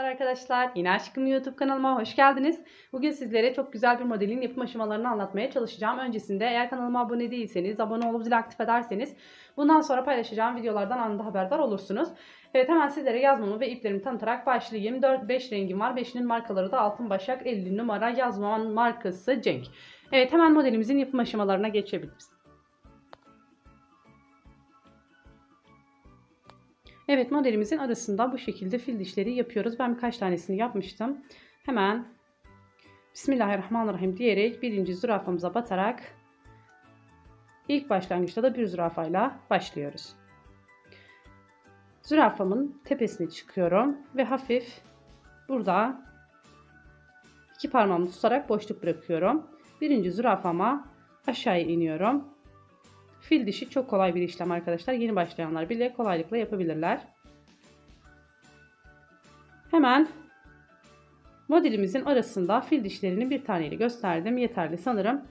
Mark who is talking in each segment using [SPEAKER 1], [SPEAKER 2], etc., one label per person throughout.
[SPEAKER 1] Arkadaşlar. Yine Aşkım YouTube kanalıma hoş geldiniz. Bugün sizlere çok güzel bir modelin yapım aşamalarını anlatmaya çalışacağım. Öncesinde eğer kanalıma abone değilseniz, abone olup zil aktif ederseniz bundan sonra paylaşacağım videolardan anında haberdar olursunuz. Evet hemen sizlere yazmamı ve iplerimi tanıtarak başlayayım. 4-5 rengim var. 5'inin markaları da Altın Başak 50 numara yazmamın markası Cenk. Evet hemen modelimizin yapım aşamalarına geçebiliriz. Evet modelimizin arasında bu şekilde fil dişleri yapıyoruz. Ben birkaç tanesini yapmıştım. Hemen Bismillahirrahmanirrahim diyerek birinci zürafamıza batarak ilk başlangıçta da bir zürafayla başlıyoruz. Zürafamın tepesine çıkıyorum ve hafif burada iki parmağımı tutarak boşluk bırakıyorum. Birinci zürafama aşağıya iniyorum. Fil dişi çok kolay bir işlem arkadaşlar. Yeni başlayanlar bile kolaylıkla yapabilirler. Hemen modelimizin arasında fil dişlerini bir taneyle gösterdim. Yeterli sanırım.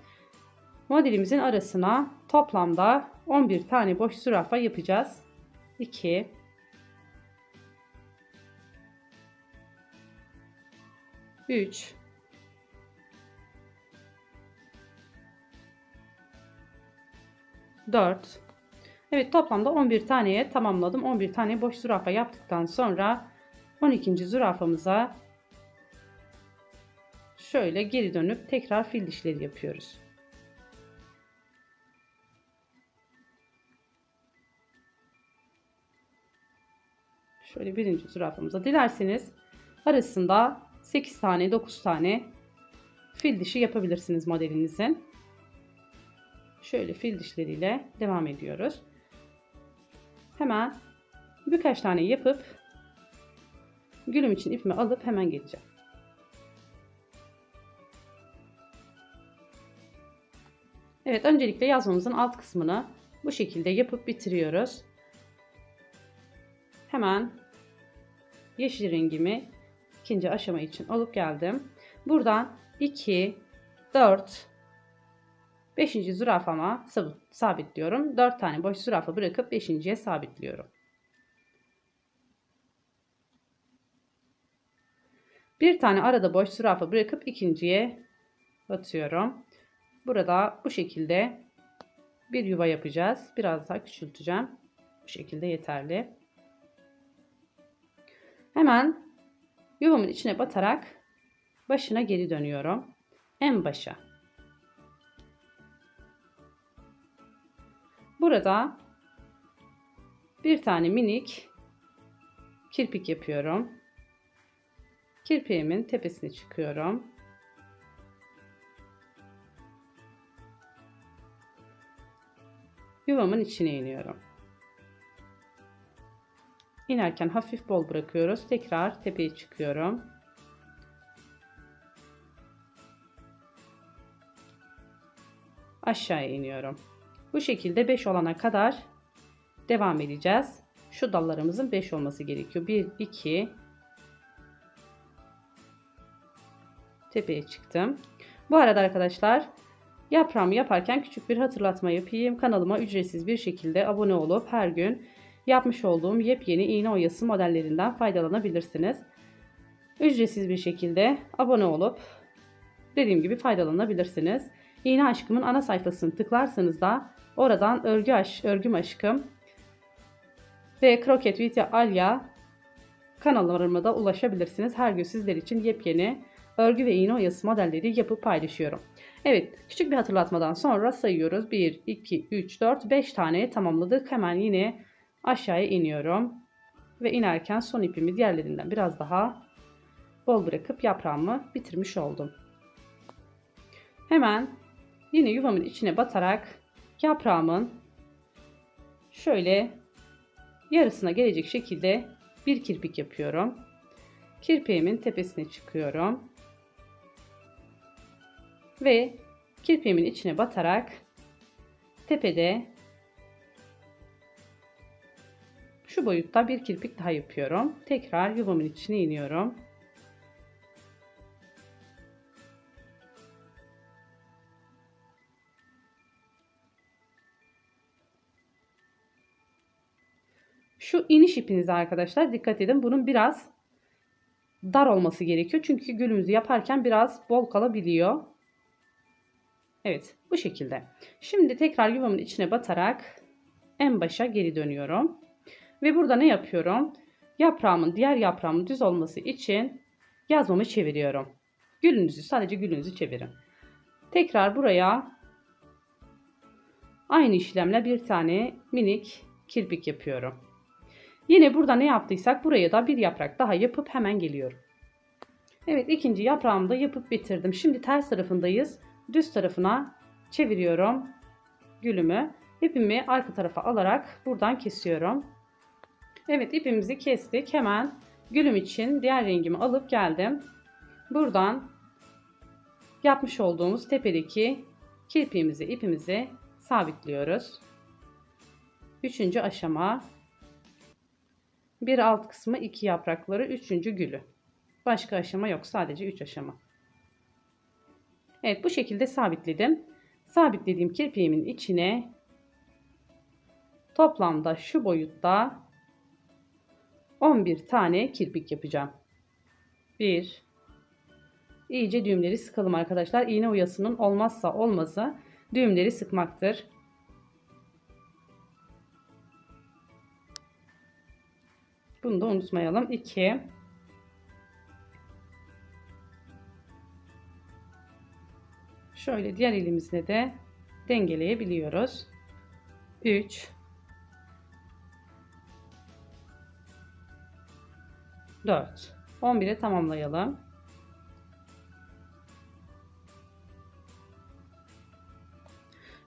[SPEAKER 1] Modelimizin arasına toplamda 11 tane boş zürafa yapacağız. 2 3 4 Evet toplamda 11 taneye tamamladım. 11 tane boş zürafa yaptıktan sonra 12. zürafamıza şöyle geri dönüp tekrar fil dişleri yapıyoruz. Şöyle birinci zürafamıza dilerseniz arasında 8 tane 9 tane fil dişi yapabilirsiniz modelinizin. Şöyle fil dişleriyle devam ediyoruz. Hemen birkaç tane yapıp gülüm için ipimi alıp hemen geleceğim. Evet öncelikle yazmamızın alt kısmını bu şekilde yapıp bitiriyoruz. Hemen yeşil rengimi ikinci aşama için alıp geldim. Buradan 2, 4, 5. zürafama sabitliyorum. 4 tane boş zürafa bırakıp 5.ye sabitliyorum. Bir tane arada boş zürafa bırakıp ikinciye batıyorum. Burada bu şekilde bir yuva yapacağız. Biraz daha küçülteceğim. Bu şekilde yeterli. Hemen yuvamın içine batarak başına geri dönüyorum. En başa. Burada bir tane minik kirpik yapıyorum. Kirpiğimin tepesine çıkıyorum. Yuvamın içine iniyorum. İnerken hafif bol bırakıyoruz. Tekrar tepeye çıkıyorum. Aşağıya iniyorum. Bu şekilde 5 olana kadar devam edeceğiz. Şu dallarımızın 5 olması gerekiyor. 1, 2, tepeye çıktım. Bu arada arkadaşlar yaprağımı yaparken küçük bir hatırlatma yapayım. Kanalıma ücretsiz bir şekilde abone olup her gün yapmış olduğum yepyeni iğne oyası modellerinden faydalanabilirsiniz. Ücretsiz bir şekilde abone olup dediğim gibi faydalanabilirsiniz. İğne aşkımın ana sayfasını tıklarsanız da oradan örgü aş, örgüm aşkım ve kroket Vitya Alya kanallarıma da ulaşabilirsiniz. Her gün sizler için yepyeni örgü ve iğne oyası modelleri yapıp paylaşıyorum. Evet küçük bir hatırlatmadan sonra sayıyoruz. 1, 2, 3, 4, 5 tane tamamladık. Hemen yine aşağıya iniyorum. Ve inerken son ipimi diğerlerinden biraz daha bol bırakıp yaprağımı bitirmiş oldum. Hemen yine yuvamın içine batarak yaprağımın şöyle yarısına gelecek şekilde bir kirpik yapıyorum. Kirpiğimin tepesine çıkıyorum. Ve kirpiğimin içine batarak tepede şu boyutta bir kirpik daha yapıyorum. Tekrar yuvamın içine iniyorum. Şu iniş ipinize arkadaşlar dikkat edin. Bunun biraz dar olması gerekiyor. Çünkü gülümüzü yaparken biraz bol kalabiliyor. Evet bu şekilde. Şimdi tekrar yuvamın içine batarak en başa geri dönüyorum. Ve burada ne yapıyorum? Yaprağımın diğer yaprağımın düz olması için yazmamı çeviriyorum. Gülünüzü sadece gülünüzü çevirin. Tekrar buraya aynı işlemle bir tane minik kirpik yapıyorum. Yine burada ne yaptıysak buraya da bir yaprak daha yapıp hemen geliyorum. Evet ikinci yaprağımı da yapıp bitirdim. Şimdi ters tarafındayız. Düz tarafına çeviriyorum gülümü. İpimi arka tarafa alarak buradan kesiyorum. Evet ipimizi kestik. Hemen gülüm için diğer rengimi alıp geldim. Buradan yapmış olduğumuz tepedeki kirpiğimizi, ipimizi sabitliyoruz. Üçüncü aşama. Bir alt kısmı iki yaprakları, üçüncü gülü. Başka aşama yok. Sadece üç aşama. Evet bu şekilde sabitledim. Sabitlediğim kirpiğimin içine toplamda şu boyutta 11 tane kirpik yapacağım. 1 İyice düğümleri sıkalım arkadaşlar. İğne oyasının olmazsa olmazı düğümleri sıkmaktır. Bunu da unutmayalım. 2 Şöyle diğer elimizle de dengeleyebiliyoruz. 3 4 11'e tamamlayalım.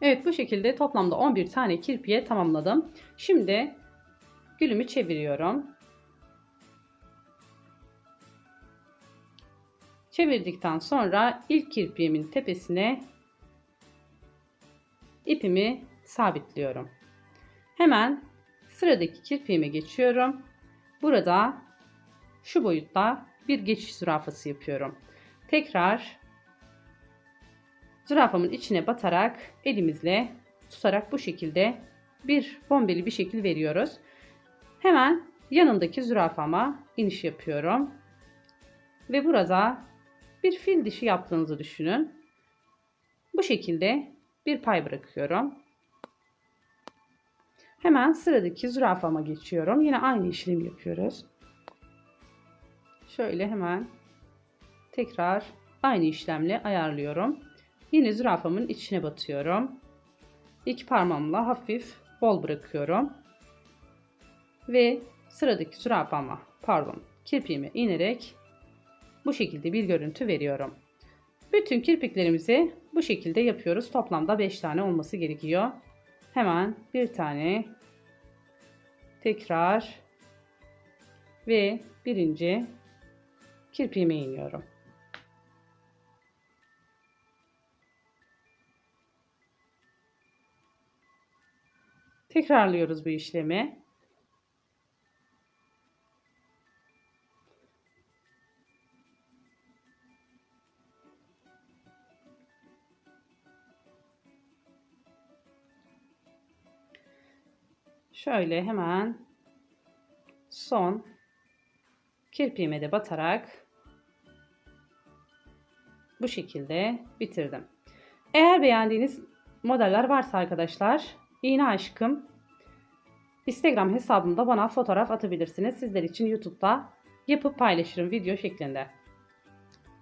[SPEAKER 1] Evet bu şekilde toplamda 11 tane kirpiye tamamladım. Şimdi gülümü çeviriyorum. Çevirdikten sonra ilk kirpiğimin tepesine ipimi sabitliyorum. Hemen sıradaki kirpiğime geçiyorum. Burada şu boyutta bir geçiş zürafası yapıyorum. Tekrar zürafamın içine batarak elimizle tutarak bu şekilde bir bombeli bir şekil veriyoruz. Hemen yanındaki zürafama iniş yapıyorum. Ve burada bir fil dişi yaptığınızı düşünün. Bu şekilde bir pay bırakıyorum. Hemen sıradaki zürafama geçiyorum. Yine aynı işlemi yapıyoruz. Şöyle hemen tekrar aynı işlemle ayarlıyorum. Yine zürafamın içine batıyorum. İki parmağımla hafif bol bırakıyorum. Ve sıradaki zürafama pardon kirpiğime inerek bu şekilde bir görüntü veriyorum. Bütün kirpiklerimizi bu şekilde yapıyoruz. Toplamda 5 tane olması gerekiyor. Hemen bir tane tekrar ve birinci kirpiğime iniyorum. Tekrarlıyoruz bu işlemi. Şöyle hemen son kirpiğime de batarak bu şekilde bitirdim. Eğer beğendiğiniz modeller varsa arkadaşlar iğne aşkım Instagram hesabımda bana fotoğraf atabilirsiniz. Sizler için YouTube'da yapıp paylaşırım video şeklinde.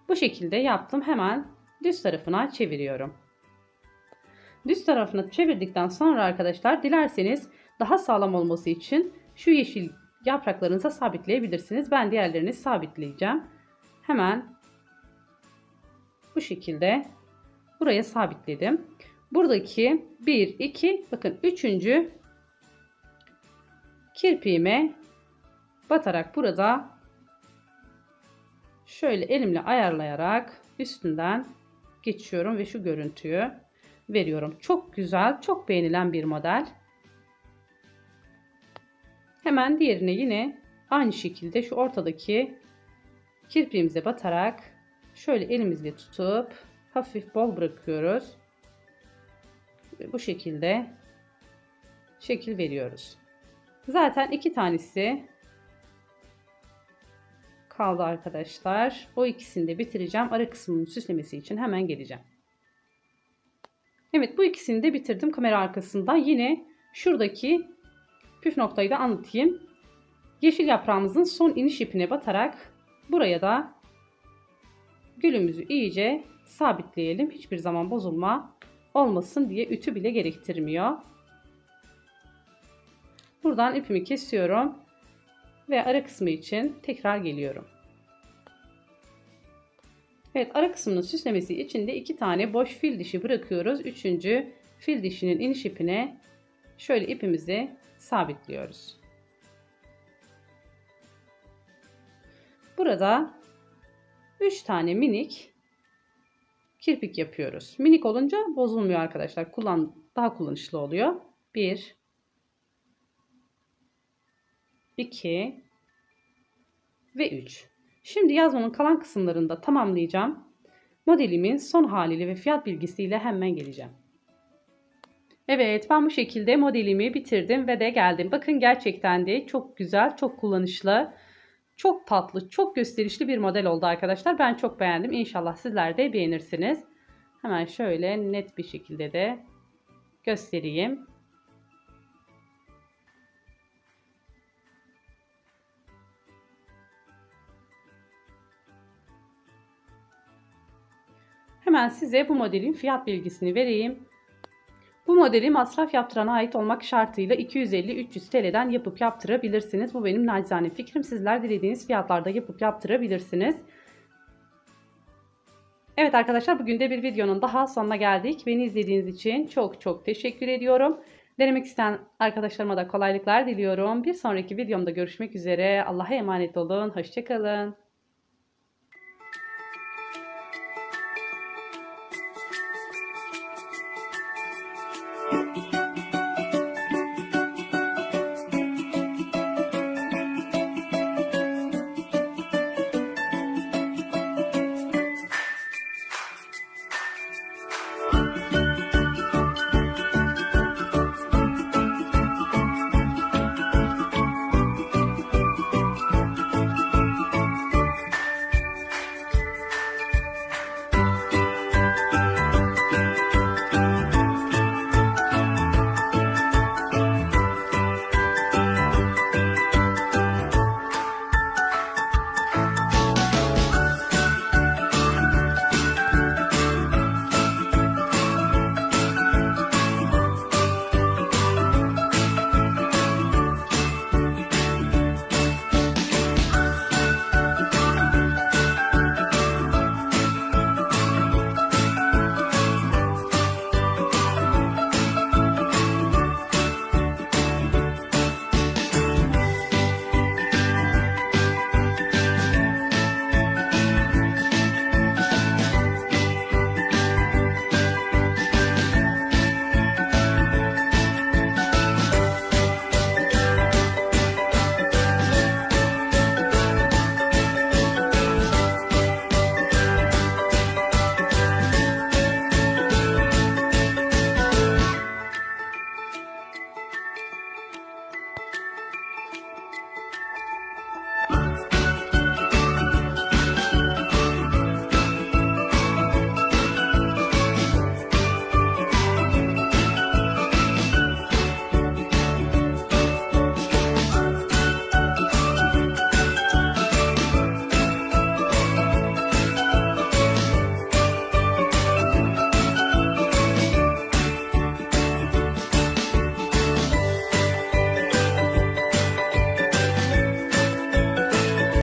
[SPEAKER 1] Bu şekilde yaptım. Hemen düz tarafına çeviriyorum. Düz tarafını çevirdikten sonra arkadaşlar dilerseniz daha sağlam olması için şu yeşil yapraklarınıza sabitleyebilirsiniz. Ben diğerlerini sabitleyeceğim. Hemen bu şekilde buraya sabitledim. Buradaki 1, 2, bakın 3. kirpiğime batarak burada şöyle elimle ayarlayarak üstünden geçiyorum ve şu görüntüyü veriyorum. Çok güzel, çok beğenilen bir model. Hemen diğerine yine aynı şekilde şu ortadaki kirpiğimize batarak şöyle elimizle tutup hafif bol bırakıyoruz. Ve bu şekilde şekil veriyoruz. Zaten iki tanesi kaldı arkadaşlar. O ikisini de bitireceğim. Ara kısmının süslemesi için hemen geleceğim. Evet bu ikisini de bitirdim kamera arkasından. Yine şuradaki püf noktayı da anlatayım. Yeşil yaprağımızın son iniş ipine batarak buraya da gülümüzü iyice sabitleyelim. Hiçbir zaman bozulma olmasın diye ütü bile gerektirmiyor. Buradan ipimi kesiyorum ve ara kısmı için tekrar geliyorum. Evet ara kısmının süslemesi için de iki tane boş fil dişi bırakıyoruz. Üçüncü fil dişinin iniş ipine şöyle ipimizi sabitliyoruz. Burada 3 tane minik kirpik yapıyoruz. Minik olunca bozulmuyor arkadaşlar. Kullan daha kullanışlı oluyor. 1 2 ve 3. Şimdi yazmanın kalan kısımlarında tamamlayacağım. Modelimin son haliyle ve fiyat bilgisiyle hemen geleceğim. Evet ben bu şekilde modelimi bitirdim ve de geldim. Bakın gerçekten de çok güzel, çok kullanışlı, çok tatlı, çok gösterişli bir model oldu arkadaşlar. Ben çok beğendim. İnşallah sizler de beğenirsiniz. Hemen şöyle net bir şekilde de göstereyim. Hemen size bu modelin fiyat bilgisini vereyim. Modeli masraf yaptırana ait olmak şartıyla 250-300 TL'den yapıp yaptırabilirsiniz. Bu benim nacizane fikrim. Sizler dilediğiniz fiyatlarda yapıp yaptırabilirsiniz. Evet arkadaşlar bugün de bir videonun daha sonuna geldik. Beni izlediğiniz için çok çok teşekkür ediyorum. Denemek isteyen arkadaşlarıma da kolaylıklar diliyorum. Bir sonraki videomda görüşmek üzere. Allah'a emanet olun. Hoşçakalın.